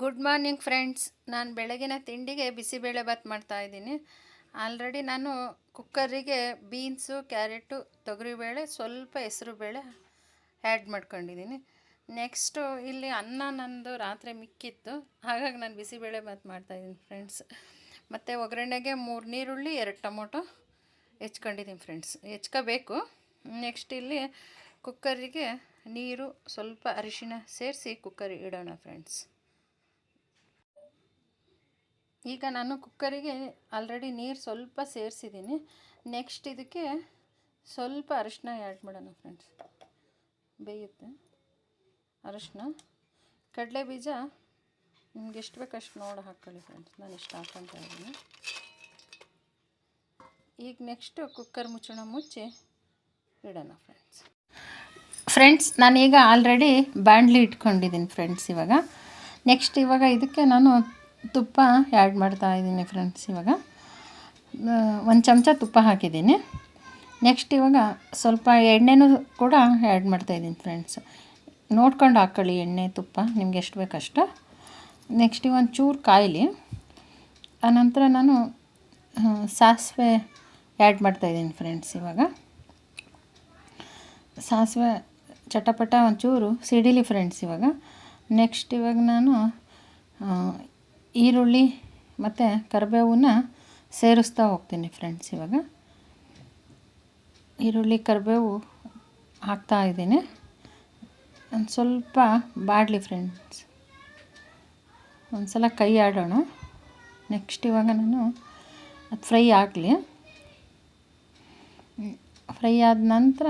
Good morning friends ನಾನು ಬೆಳಗಿನ ತಿಂಡಿಗೆ ಬಿಸಿಬೇಳೆ ಭಾತ್ ಮಾಡ್ತಾಯಿದ್ದೀನಿ ಆಲ್ರೆಡಿ ನಾನು ಕುಕ್ಕರಿಗೆ ಬೀನ್ಸು ಕ್ಯಾರೆಟು ತೊಗರಿಬೇಳೆ ಸ್ವಲ್ಪ ಹೆಸರುಬೇಳೆ ಆ್ಯಡ್ ಮಾಡ್ಕೊಂಡಿದ್ದೀನಿ. ನೆಕ್ಸ್ಟು ಇಲ್ಲಿ ಅನ್ನ ನಂದು ರಾತ್ರಿ ಮಿಕ್ಕಿತ್ತು. ಹಾಗಾಗಿ ನಾನು ಬಿಸಿಬೇಳೆ ಬಿಸಿಬೇಳೆಭಾತ್ ಮಾಡ್ತಾಯಿದ್ದೀನಿ ಫ್ರೆಂಡ್ಸ್ ಮತ್ತು ಒಗ್ಗರಣೆಗೆ ಮೂರು ನೀರುಳ್ಳಿ, ಎರಡು ಟೊಮೊಟೊ ಹೆಚ್ಕೊಂಡಿದ್ದೀನಿ ಫ್ರೆಂಡ್ಸ್ ಹೆಚ್ಕೋಬೇಕು. ನೆಕ್ಸ್ಟ್ ಇಲ್ಲಿ ಕುಕ್ಕರಿಗೆ ನೀರು, ಸ್ವಲ್ಪ ಅರಿಶಿನ ಸೇರಿಸಿ ಕುಕ್ಕರ್ ಇಡೋಣ ಫ್ರೆಂಡ್ಸ್ ಈಗ ನಾನು ಕುಕ್ಕರಿಗೆ ಆಲ್ರೆಡಿ ನೀರು ಸ್ವಲ್ಪ ಸೇರಿಸಿದ್ದೀನಿ ನೆಕ್ಸ್ಟ್ ಇದಕ್ಕೆ ಸ್ವಲ್ಪ ಅರಿಶಿನ ಆ್ಯಡ್ ಮಾಡೋಣ ಫ್ರೆಂಡ್ಸ್ ಬೇಯುತ್ತೆ. ಅರಿಶಿನ. ಕಡಲೆ ಬೀಜ ನಿಮ್ಗೆ ಎಷ್ಟು ಬೇಕು ಅಷ್ಟು ನೋಡಿ ಹಾಕ್ಕೊಳ್ಳಿ ಫ್ರೆಂಡ್ಸ್ ನಾನು ಇಷ್ಟು ಹಾಕ್ಕೊತಾ ಇದ್ದೀನಿ ಈಗ ನೆಕ್ಸ್ಟು ಕುಕ್ಕರ್ ಮುಚ್ಚೋಣ ಮುಚ್ಚಿ ಇಡೋಣ ಫ್ರೆಂಡ್ಸ್ ಫ್ರೆಂಡ್ಸ್ ನಾನೀಗ ಆಲ್ರೆಡಿ ಬಾಣಲಿ ಇಟ್ಕೊಂಡಿದ್ದೀನಿ ಫ್ರೆಂಡ್ಸ್ ಇವಾಗ. ನೆಕ್ಸ್ಟ್ ಇವಾಗ ಇದಕ್ಕೆ ನಾನು ತುಪ್ಪ ಆ್ಯಡ್ ಮಾಡ್ತಾ ಇದ್ದೀನಿ ಫ್ರೆಂಡ್ಸ್ ಇವಾಗ. ಒಂದು ಚಮಚ ತುಪ್ಪ ಹಾಕಿದ್ದೀನಿ. ನೆಕ್ಸ್ಟ್ ಇವಾಗ ಸ್ವಲ್ಪ ಎಣ್ಣೆನೂ ಕೂಡ ಆ್ಯಡ್ ಮಾಡ್ತಾಯಿದ್ದೀನಿ ಫ್ರೆಂಡ್ಸ್ ನೋಡ್ಕೊಂಡು ಹಾಕ್ಕೊಳ್ಳಿ ಎಣ್ಣೆ, ತುಪ್ಪ, ನಿಮ್ಗೆ ಎಷ್ಟು ಬೇಕಷ್ಟು. ನೆಕ್ಸ್ಟ್ ಒಂದು ಚೂರು ಕಾಯಿಲಿ. ಆನಂತರ ನಾನು ಸಾಸಿವೆ ಆ್ಯಡ್ ಮಾಡ್ತಾಯಿದ್ದೀನಿ ಫ್ರೆಂಡ್ಸ್ ಇವಾಗ. ಸಾಸಿವೆ ಚಟಪಟ ಒಂಚೂರು ಸಿಡಿಲಿ ಫ್ರೆಂಡ್ಸ್ ಇವಾಗ. ನೆಕ್ಸ್ಟ್ ಇವಾಗ ನಾನು ಈರುಳ್ಳಿ ಮತ್ತು ಕರಿಬೇವನ್ನ ಸೇರಿಸ್ತಾ ಹೋಗ್ತೀನಿ ಫ್ರೆಂಡ್ಸ್ ಇವಾಗ. ಈರುಳ್ಳಿ, ಕರಿಬೇವು ಹಾಕ್ತಾ ಇದ್ದೀನಿ. ಒಂದು ಸ್ವಲ್ಪ ಬಾಡಲಿ ಫ್ರೆಂಡ್ಸ್ ಒಂದು ಸಲ ಕೈ ಆಡೋಣ. ನೆಕ್ಸ್ಟ್ ಇವಾಗ ನಾನು ಅದು ಫ್ರೈ ಆಗಲಿ. ಫ್ರೈ ಆದ ನಂತರ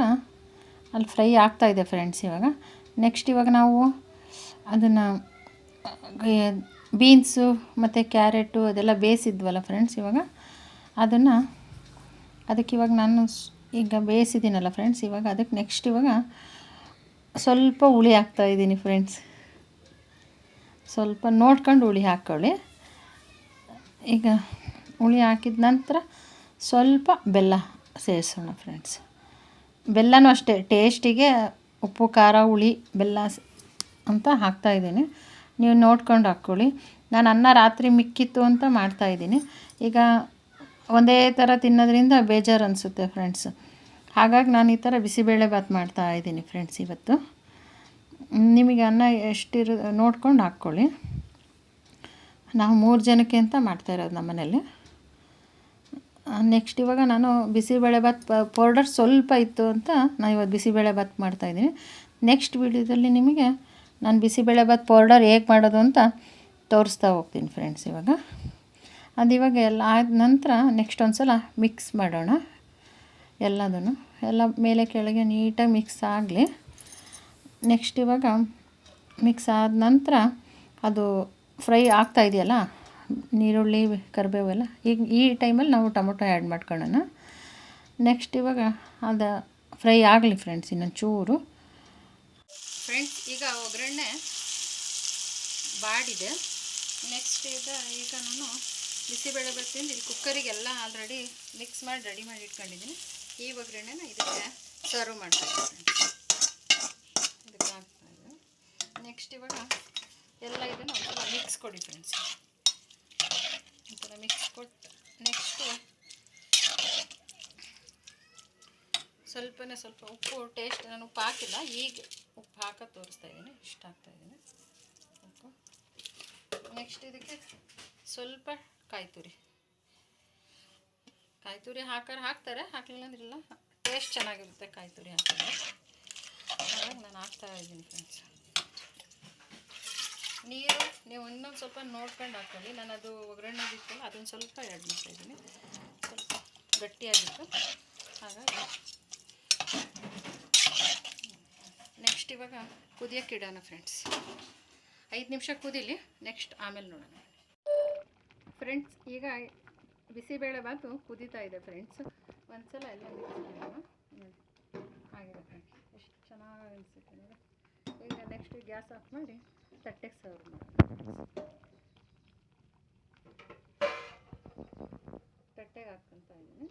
ಅಲ್ಲಿ ಫ್ರೈ ಆಗ್ತಾಯಿದೆ ಫ್ರೆಂಡ್ಸ್ ಇವಾಗ. ನೆಕ್ಸ್ಟ್ ಇವಾಗ ನಾವು ಅದನ್ನು ಬೀನ್ಸು ಮತ್ತು ಕ್ಯಾರೆಟು ಅದೆಲ್ಲ ಬೇಯಿಸಿದ್ವಲ್ಲ ಫ್ರೆಂಡ್ಸ್ ಇವಾಗ? ಅದನ್ನು ಅದಕ್ಕೆ ಇವಾಗ ನಾನು ಈಗ ಬೇಯಿಸಿದ್ದೀನಲ್ಲ ಫ್ರೆಂಡ್ಸ್, ಇವಾಗ ಅದಕ್ಕೆ ನೆಕ್ಸ್ಟ್ ಇವಾಗ ಸ್ವಲ್ಪ ಹುಳಿ ಹಾಕ್ತಾ ಇದ್ದೀನಿ ಫ್ರೆಂಡ್ಸ್. ಸ್ವಲ್ಪ ನೋಡ್ಕೊಂಡು ಹುಳಿ ಹಾಕ್ಕೊಳ್ಳಿ ಈಗ ಹುಳಿ ಹಾಕಿದ ನಂತರ ಸ್ವಲ್ಪ ಬೆಲ್ಲ ಸೇರಿಸೋಣ ಫ್ರೆಂಡ್ಸ್. ಬೆಲ್ಲನೂ ಅಷ್ಟೇ ಟೇಸ್ಟಿಗೆ ಉಪ್ಪು, ಖಾರ, ಹುಳಿ, ಬೆಲ್ಲ ಅಂತ ಹಾಕ್ತಾಯಿದ್ದೀನಿ ನೀವು ನೋಡ್ಕೊಂಡು ಹಾಕ್ಕೊಳ್ಳಿ. ನಾನು ಅನ್ನ ರಾತ್ರಿ ಮಿಕ್ಕಿತ್ತು ಅಂತ ಮಾಡ್ತಾಯಿದ್ದೀನಿ ಈಗ ಒಂದೇ ಥರ ತಿನ್ನೋದ್ರಿಂದ ಬೇಜಾರು ಅನಿಸುತ್ತೆ ಫ್ರೆಂಡ್ಸ್ ಹಾಗಾಗಿ ನಾನು ಈ ಥರ ಬಿಸಿಬೇಳೆ ಭಾತ್ ಮಾಡ್ತಾ ಇದ್ದೀನಿ ಫ್ರೆಂಡ್ಸ್ ಇವತ್ತು. ನಿಮಗೆ ಅನ್ನ ಎಷ್ಟಿರು, ನೋಡ್ಕೊಂಡು ಹಾಕ್ಕೊಳ್ಳಿ. ನಾವು ಮೂರು ಜನಕ್ಕೆ ಅಂತ ಮಾಡ್ತಾ ಇರೋದು ನಮ್ಮ ಮನೇಲಿ. ನೆಕ್ಸ್ಟ್ ಇವಾಗ ನಾನು ಬಿಸಿಬೇಳೆ ಭಾತ್ ಪೌಡರ್ ಸ್ವಲ್ಪ ಇತ್ತು ಅಂತ ನಾನು ಇವತ್ತು ಬಿಸಿಬೇಳೆ ಭಾತ್ ಮಾಡ್ತಾಯಿದ್ದೀನಿ ನೆಕ್ಸ್ಟ್ ವೀಡಿಯೋದಲ್ಲಿ ನಿಮಗೆ ನಾನು ಬಿಸಿಬೇಳೆಬಾತ್ ಪೌಡರ್ ಹೇಗೆ ಮಾಡೋದು ಅಂತ ತೋರಿಸ್ತಾ ಹೋಗ್ತೀನಿ ಫ್ರೆಂಡ್ಸ್ ಇವಾಗ. ಅದು ಇವಾಗ ಎಲ್ಲ ಆದ ನಂತರ ನೆಕ್ಸ್ಟ್ ಒಂದು ಸಲ ಮಿಕ್ಸ್ ಮಾಡೋಣ. ಎಲ್ಲದನ್ನು, ಎಲ್ಲ ಮೇಲೆ ಕೆಳಗೆ ನೀಟಾಗಿ ಮಿಕ್ಸ್ ಆಗಲಿ. ನೆಕ್ಸ್ಟ್ ಇವಾಗ ಮಿಕ್ಸ್ ಆದ ನಂತರ ಅದು ಫ್ರೈ ಆಗ್ತಾ ಇದೆಯಲ್ಲ, ನೀರುಳ್ಳಿ ಕರಿಬೇವೆಲ್ಲ ಈಗ ಈ ಟೈಮಲ್ಲಿ ನಾವು ಟೊಮೊಟೊ ಆ್ಯಡ್ ಮಾಡ್ಕೊಳ್ಳೋಣ. ನೆಕ್ಸ್ಟ್ ಇವಾಗ ಅದು ಫ್ರೈ ಆಗಲಿ ಫ್ರೆಂಡ್ಸ್ ಇನ್ನೊಂದು ಚೂರು. ಫ್ರೆಂಡ್ಸ್, ಈಗ ಒಗ್ಗರಣೆ ಬಾಡಿದೆ. ನೆಕ್ಸ್ಟ್ ಈಗ ಈಗ ನಾನು ಬಿಸಿಬೇಳೆ ಬರ್ತೀನಿ ಇಲ್ಲಿ ಕುಕ್ಕರಿಗೆಲ್ಲ ಆಲ್ರೆಡಿ ಮಿಕ್ಸ್ ಮಾಡಿ ರೆಡಿ ಮಾಡಿ ಇಟ್ಕೊಂಡಿದ್ದೀನಿ. ಈ ಒಗ್ಗರಣೆನ ಇದಕ್ಕೆ ಸರ್ವ್ ಮಾಡ್ತಾಯಿದ್ದೀನಿ ಇದಕ್ಕೆ ಹಾಕ್ತಾಯಿದ್ದೀನಿ ನೆಕ್ಸ್ಟ್ ಇವಾಗ ಎಲ್ಲ ಇದನ್ನು ಮಿಕ್ಸ್ ಕೊಡಿ ಫ್ರೆಂಡ್ಸ್ ಒಂಥರ ಮಿಕ್ಸ್ ಕೊಟ್ಟು ನೆಕ್ಸ್ಟು ಸ್ವಲ್ಪನೇ ಸ್ವಲ್ಪ ಉಪ್ಪು ಟೇಸ್ಟ್ ನಾನು ಉಪ್ಪು ಹಾಕಿಲ್ಲ ಈಗ ಉಪ್ಪು ಹಾಕೋ ತೋರಿಸ್ತಾ ಇದ್ದೀನಿ, ಇಷ್ಟ ಹಾಕ್ತಾಯಿದ್ದೀನಿ ಉಪ್ಪು ನೆಕ್ಸ್ಟ್ ಇದಕ್ಕೆ ಸ್ವಲ್ಪ ಕಾಯಿ ತುರಿ ಕಾಯಿ ತುರಿ ಹಾಕೋರು ಹಾಕ್ತಾರೆ, ಹಾಕಲಿಲ್ಲ ಅಂದ್ರಿಲ್ಲ ಟೇಸ್ಟ್ ಚೆನ್ನಾಗಿರುತ್ತೆ ಕಾಯಿ ತುರಿ ಹಾಕಿದ್ರೆ. ಹಾಗಾಗಿ ನಾನು ಹಾಕ್ತಾ ಇದ್ದೀನಿ ಫ್ರೆಂಡ್ಸ್ ನೀರು ನೀವು ಇನ್ನೊಂದು ಸ್ವಲ್ಪ ನೋಡ್ಕೊಂಡು ಹಾಕೊಳ್ಳಿ. ನಾನು ಅದು ಒಗ್ಗರಣೆ ಬಿತ್ತಲ್ಲ ಅದನ್ನು ಸ್ವಲ್ಪ ಆ್ಯಡ್ ಮಾಡ್ತಾಯಿದ್ದೀನಿ ಸ್ವಲ್ಪ ಗಟ್ಟಿಯಾಗಿತ್ತು. ಹಾಗಾಗಿ ನೆಕ್ಸ್ಟ್ ಇವಾಗ ಕುದಿಯೋಕ್ಕೆ ಇಡೋಣ ಫ್ರೆಂಡ್ಸ್ ಐದು ನಿಮಿಷ ಕುದಿಲಿ ನೆಕ್ಸ್ಟ್ ಆಮೇಲೆ ನೋಡೋಣ. ಫ್ರೆಂಡ್ಸ್ ಈಗ ಬಿಸಿಬೇಳೆ ಬಾತು ಕುದೀತಾ ಇದೆ ಫ್ರೆಂಡ್ಸ್ ಒಂದು ಸಲ ಎಲ್ಲ ಆಗಿದೆ ಫ್ರೆಂಡ್ಸ್ ಎಷ್ಟು ಚೆನ್ನಾಗಿ ಅನಿಸುತ್ತೆ ನೋಡಿ. ಈಗ ನೆಕ್ಸ್ಟ್ ಗ್ಯಾಸ್ ಆಫ್ ಮಾಡಿ ತಟ್ಟೆಗೆ ಸರ್ವ್ ಮಾಡೋಣ ತಟ್ಟೆಗೆ ಹಾಕ್ಕೊಂತ ಇದ್ದೀನಿ.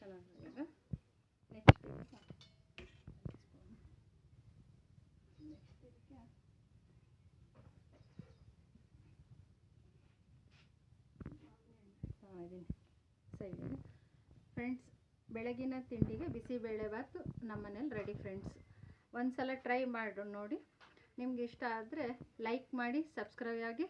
ಚೆನ್ನಾಗಿದೆ ನೆಕ್ಸ್ಟ್ ಇದೀನಿ ಸೈಡಿಗೆ ಫ್ರೆಂಡ್ಸ್ ಬೆಳಗಿನ ತಿಂಡಿಗೆ ಬಿಸಿಬೇಳೆ ಭಾತು ನಮ್ಮನೇಲಿ ರೆಡಿ ಫ್ರೆಂಡ್ಸ್ ಒಂದು ಸಲ ಟ್ರೈ ಮಾಡು ನೋಡಿ. ನಿಮ್ಗೆ ಇಷ್ಟ ಆದರೆ ಲೈಕ್ ಮಾಡಿ ಸಬ್ಸ್ಕ್ರೈಬ್ ಆಗಿ.